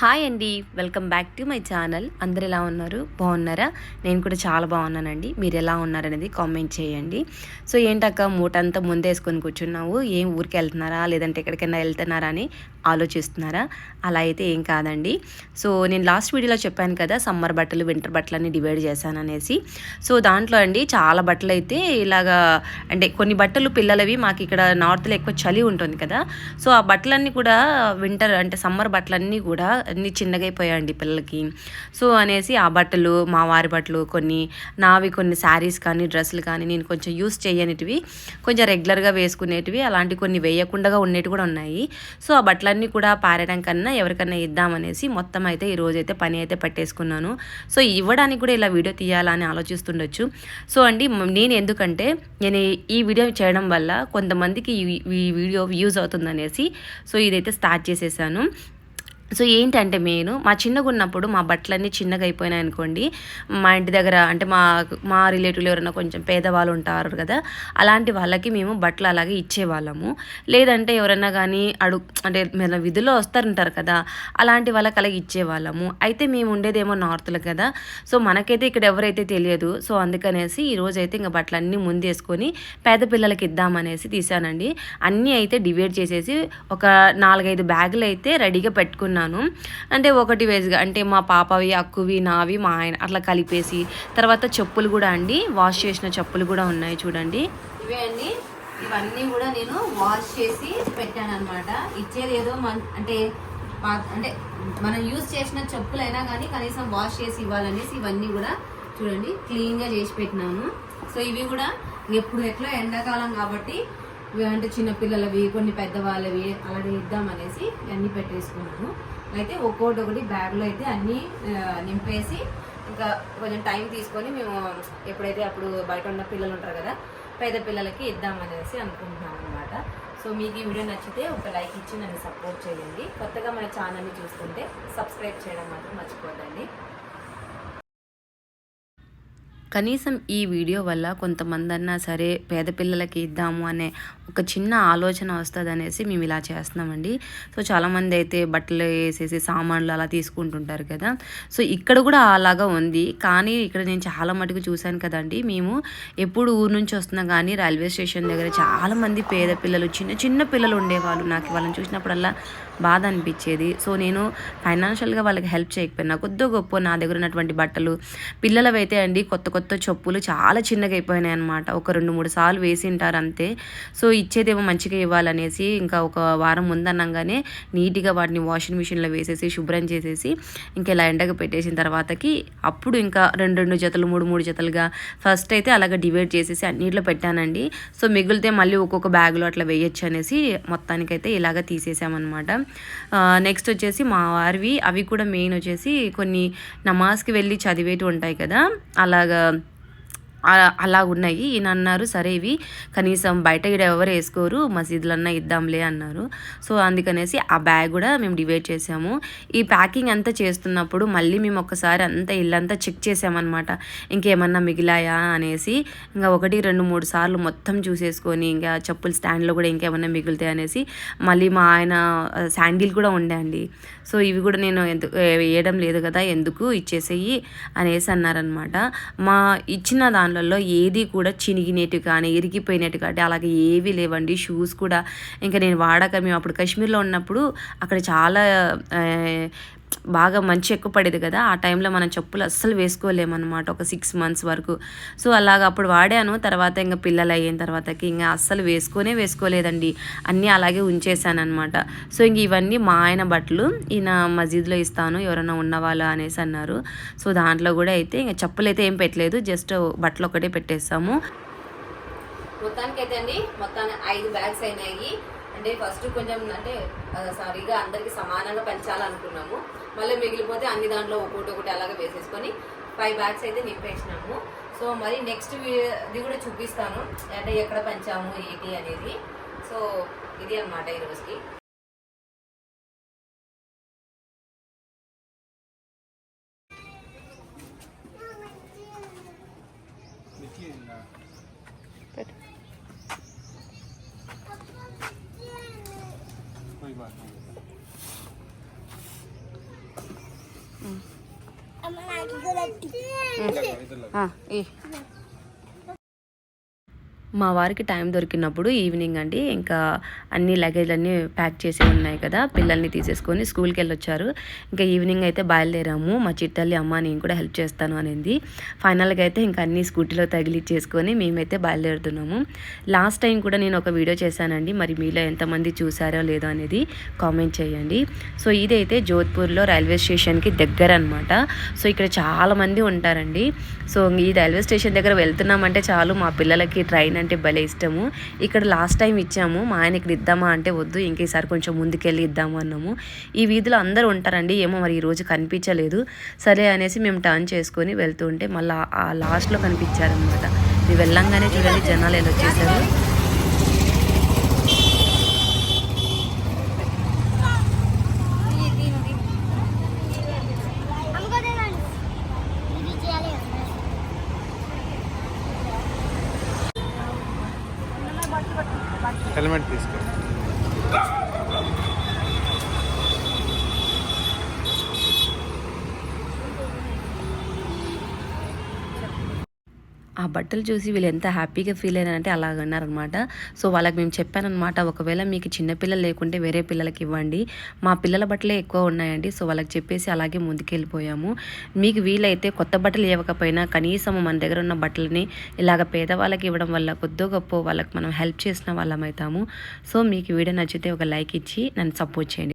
Hi అండి. Welcome back to my channel. అందరు ఎలా ఉన్నారు? బాగున్నారా? నేను కూడా చాలా బాగున్నానండి. మీరు ఎలా ఉన్నారనేది కామెంట్ చేయండి. సో ఏంటక్క మూటంతా ముందేసుకొని కూర్చున్నావు. ఏం ఊరికి వెళ్తున్నారా లేదంటే ఎక్కడికైనా వెళ్తున్నారా అని ఆలోచిస్తున్నారా? అలా అయితే ఏం కాదండి. సో నేను లాస్ట్ వీడియోలో చెప్పాను కదా సమ్మర్ బట్టలు వింటర్ బట్టలు అన్ని డివైడ్ చేశాను అనేసి. సో దాంట్లో అండి చాలా బట్టలు అయితే ఇలాగా అంటే కొన్ని బట్టలు పిల్లలవి మాకు ఇక్కడ నార్త్లో ఎక్కువ చలి ఉంటుంది కదా. సో ఆ బట్టలన్నీ కూడా వింటర్ అంటే సమ్మర్ బట్టలన్నీ కూడా అన్నీ చిన్నగా అయిపోయాయండి పిల్లలకి. సో అనేసి ఆ బట్టలు మా వారి బట్టలు కొన్ని నావి కొన్ని శారీస్ కానీ డ్రెస్సులు కానీ నేను కొంచెం యూస్ చేయనిటివి కొంచెం రెగ్యులర్గా వేసుకునేటివి అలాంటి కొన్ని వేయకుండా ఉండేవి కూడా ఉన్నాయి. సో ఆ బట్టలన్నీ కూడా పారడం కన్నా ఎవరికన్నా ఇద్దామనేసి మొత్తం అయితే ఈరోజు అయితే పని అయితే పట్టేసుకున్నాను. సో ఇవ్వడానికి కూడా ఇలా వీడియో తీయాలని ఆలోచిస్తుండొచ్చు. సో అండి నేను ఎందుకంటే నేను ఈ- వీడియో చేయడం వల్ల కొంతమందికి ఈ- ఈ వీడియో యూజ్ అవుతుందనేసి సో ఇదైతే స్టార్ట్ చేసేసాను. సో ఏంటంటే మెయిన్ మా చిన్నగా ఉన్నప్పుడు మా బట్టలన్నీ చిన్నగా అయిపోయినాయి అనుకోండి. మా ఇంటి దగ్గర అంటే మా మా రిలేటివ్లు ఎవరైనా కొంచెం పేదవాళ్ళు ఉంటారు కదా అలాంటి వాళ్ళకి మేము బట్టలు అలాగే ఇచ్చేవాళ్ళము. లేదంటే ఎవరైనా కానీ అడు అంటే మన విధుల్లో వస్తారంటారు కదా అలాంటి వాళ్ళకి అలాగే ఇచ్చేవాళ్ళము. అయితే మేము ఉండేదేమో నార్త్లో కదా సో మనకైతే ఇక్కడ ఎవరైతే తెలియదు సో అందుకనేసి ఈ అయితే ఇంకా బట్టలన్నీ ముందేసుకొని పేద పిల్లలకి ఇద్దామనేసి తీసానండి అన్నీ అయితే డివైడ్ చేసేసి ఒక నాలుగైదు బ్యాగులు అయితే రెడీగా పెట్టుకున్నాను. అంటే ఒకటి వేజ్గా అంటే మా పాపవి అక్కువి నావి మా ఆయన అట్లా కలిపేసి తర్వాత చెప్పులు కూడా అండి వాష్ చేసిన చెప్పులు కూడా ఉన్నాయి చూడండి. ఇవే అండి. ఇవన్నీ కూడా నేను వాష్ చేసి పెట్టాను అనమాట ఇచ్చేది ఏదో మన అంటే అంటే మనం యూజ్ చేసిన చెప్పులైనా కానీ కనీసం వాష్ చేసి ఇవ్వాలనేసి ఇవన్నీ కూడా చూడండి క్లీన్గా చేసి పెట్టినాను. సో ఇవి కూడా ఎప్పుడు ఎట్లా ఎండాకాలం కాబట్టి అంటే చిన్న పిల్లలవి కొన్ని పెద్దవాళ్ళవి అలాగే ఇద్దామనేసి అన్నీ పెట్టేసుకున్నాను. అయితే ఒక్కోటి ఒకటి బ్యాగ్లో అయితే అన్నీ నింపేసి ఇంకా కొంచెం టైం తీసుకొని మేము ఎప్పుడైతే అప్పుడు బయట ఉన్న పిల్లలు ఉంటారు కదా పేద పిల్లలకి ఇద్దామనేసి అనుకుంటున్నాం అనమాట సో మీకు ఈ వీడియో నచ్చితే ఒక లైక్ ఇచ్చి నన్ను సపోర్ట్ చేయండి. కొత్తగా మన ఛానల్ని చూస్తుంటే సబ్స్క్రైబ్ చేయడం మాత్రం మర్చిపోదండి కనీసం ఈ వీడియో వల్ల కొంతమంది అన్నా సరే పేద పిల్లలకి ఇద్దాము అనే ఒక చిన్న ఆలోచన వస్తుంది అనేసి మేము ఇలా చేస్తున్నామండి. సో చాలామంది అయితే బట్టలు వేసేసి సామాన్లు అలా తీసుకుంటుంటారు కదా. సో ఇక్కడ కూడా అలాగా ఉంది. కానీ ఇక్కడ నేను చాలా మటుకు చూశాను కదండి. మేము ఎప్పుడు ఊరు నుంచి వస్తున్నా కానీ రైల్వే స్టేషన్ దగ్గర చాలామంది పేద పిల్లలు చిన్న చిన్న పిల్లలు ఉండేవాళ్ళు. నాకు వాళ్ళని చూసినప్పుడల్లా బాధ అనిపించేది సో నేను ఫైనాన్షియల్గా వాళ్ళకి హెల్ప్ చేయకపోయినా కొద్ది గొప్ప నా దగ్గర ఉన్నటువంటి బట్టలు పిల్లలవైతే అండి కొత్త కొత్త చెప్పులు చాలా చిన్నగా అయిపోయినాయి అనమాట ఒక రెండు మూడు సార్లు వేసి ఉంటారు అంతే. సో ఇచ్చేదేమో మంచిగా ఇవ్వాలనేసి ఇంకా ఒక వారం ముందనగానే నీట్గా వాటిని వాషింగ్ మిషన్లో వేసేసి శుభ్రం చేసేసి ఇంకా ఇలా ఎండగా పెట్టేసిన తర్వాతకి అప్పుడు ఇంకా రెండు రెండు జతలు మూడు మూడు జతలుగా ఫస్ట్ అయితే అలాగ డివైడ్ చేసేసి అన్నిట్లో పెట్టానండి. సో మిగిలితే మళ్ళీ ఒక్కొక్క బ్యాగ్లో అట్లా వేయొచ్చు అనేసి మొత్తానికైతే ఇలాగ తీసేసామన్నమాట. నెక్స్ట్ వచ్చేసి మా వారివి అవి కూడా మెయిన్ వచ్చేసి కొన్ని నమాజ్కి వెళ్ళి చదివేటి ఉంటాయి కదా. అలాగా అలా ఉన్నాయి. ఈయన అన్నారు సరే ఇవి కనీసం బయట ఇక్కడ ఎవరు వేసుకోరు మసీదులన్నా ఇద్దాంలే అన్నారు. సో అందుకనేసి ఆ బ్యాగ్ కూడా మేము డివైడ్ చేసాము. ఈ ప్యాకింగ్ అంతా చేస్తున్నప్పుడు మళ్ళీ మేము ఒక్కసారి అంతా ఇల్లంతా చెక్ చేసామన్నమాట. ఇంకేమన్నా మిగిలాయా అనేసి ఇంకా ఒకటి రెండు మూడు సార్లు మొత్తం చూసేసుకొని ఇంకా చెప్పులు స్టాండ్లో కూడా ఇంకేమన్నా మిగులుతాయి అనేసి మళ్ళీ మా ఆయన శాండిల్ కూడా ఉండే అండి. సో ఇవి కూడా నేను ఎందుకు వేయడం లేదు కదా ఎందుకు ఇచ్చేసేయి అనేసి అన్నారనమాట మా ఇచ్చిన దాని దానిలలో ఏది కూడా చినిగినట్టు కానీ ఇరిగిపోయినట్టు కానీ అలాగే ఏవి లేవండి. షూస్ కూడా ఇంకా నేను వాడక మేము అప్పుడు కాశ్మీర్లో ఉన్నప్పుడు అక్కడ చాలా బాగా మంచి ఎక్కువ పడేది కదా ఆ టైంలో మనం చెప్పులు అస్సలు వేసుకోలేమన్నమాట ఒక సిక్స్ మంత్స్ వరకు. సో అలాగ అప్పుడు వాడాను తర్వాత ఇంకా పిల్లలు అయిన తర్వాతకి ఇంకా అస్సలు వేసుకొనే వేసుకోలేదండి. అన్నీ అలాగే ఉంచేసాను సో ఇంక ఇవన్నీ మా ఆయన బట్టలు ఈయన మసీద్లో ఇస్తాను ఎవరైనా ఉన్నవాళ్ళు అనేసి అన్నారు. సో దాంట్లో కూడా అయితే ఇంకా చెప్పులు అయితే ఏం పెట్టలేదు జస్ట్ బట్టలు ఒకటే పెట్టేస్తాము. మొత్తానికి అయితే అండి మొత్తాన్ని ఐదు బ్యాగ్స్ అయినాయి. అంటే ఫస్ట్ కొంచెం అంటే సారీగా అందరికి సమానంగా పెంచాలనుకున్నాము. మళ్ళీ మిగిలిపోతే అన్ని దాంట్లో ఒకటి ఒకటి అలాగే వేసేసుకొని ఫైవ్ బ్యాగ్స్ అయితే నింపేసినాము. సో మరి నెక్స్ట్ ఇది కూడా చూపిస్తాను. అంటే ఎక్కడ పెంచాము ఏంటి అనేది. సో ఇది అన్నమాట ఈ రోజుకి ఆ, ఈ. మా వారికి టైం దొరికినప్పుడు ఈవినింగ్ అండి ఇంకా అన్ని లగేజ్లన్నీ ప్యాక్ చేసి ఉన్నాయి కదా పిల్లల్ని తీసేసుకొని స్కూల్కి వెళ్ళొచ్చారు. ఇంకా ఈవినింగ్ అయితే బయలుదేరాము. మా చిట్టల్లి అమ్మ నేను కూడా హెల్ప్ చేస్తాను అనేది. ఫైనల్గా అయితే ఇంకా అన్ని స్కూటీలో తగిలిచ్చేసుకొని మేమైతే బయలుదేరుతున్నాము. లాస్ట్ టైం కూడా నేను ఒక వీడియో చేశానండి. మరి మీలో ఎంతమంది చూసారో లేదో అనేది కామెంట్ చేయండి. సో ఇదైతే జోధ్పూర్లో రైల్వే స్టేషన్కి దగ్గర అనమాట సో ఇక్కడ చాలామంది ఉంటారండి. సో ఈ రైల్వే స్టేషన్ దగ్గర వెళ్తున్నామంటే చాలు మా పిల్లలకి ట్రైన్ అంటే భలే ఇష్టము. ఇక్కడ లాస్ట్ టైం ఇచ్చాము. మా ఆయన ఇక్కడ ఇద్దామా అంటే వద్దు ఇంక ఈసారి కొంచెం ముందుకెళ్ళి ఇద్దాము అన్నాము. ఈ వీధిలో అందరూ ఉంటారండి ఏమో మరి ఈరోజు కనిపించలేదు. సరే అనేసి మేము టర్న్ చేసుకొని వెళ్తూ ఉంటే మళ్ళీ ఆ లాస్ట్లో కనిపించారనమాట ఇది వెళ్ళంగానే చూడండి జనాలు ఎలా వచ్చేసారు. హెల్మెట్ తీసుకో ఆ బట్టలు చూసి వీళ్ళు ఎంత హ్యాపీగా ఫీల్ అయినారంటే అలాగన్నారనమాట సో వాళ్ళకి మేము చెప్పానమాట ఒకవేళ మీకు చిన్నపిల్లలు లేకుంటే వేరే పిల్లలకి ఇవ్వండి. మా పిల్లల బట్టలే ఎక్కువ ఉన్నాయండి సో వాళ్ళకి చెప్పేసి అలాగే ముందుకెళ్ళిపోయాము. మీకు వీలైతే కొత్త బట్టలు ఇవ్వకపోయినా కనీసం మన దగ్గర ఉన్న బట్టలని ఇలాగ పేదవాళ్ళకి ఇవ్వడం వల్ల కొద్దో గొప్ప వాళ్ళకి మనం హెల్ప్ చేసిన వాళ్ళం అవుతాము సో మీకు వీడియో నచ్చితే ఒక లైక్ ఇచ్చి నన్ను సపోర్ట్ చేయండి.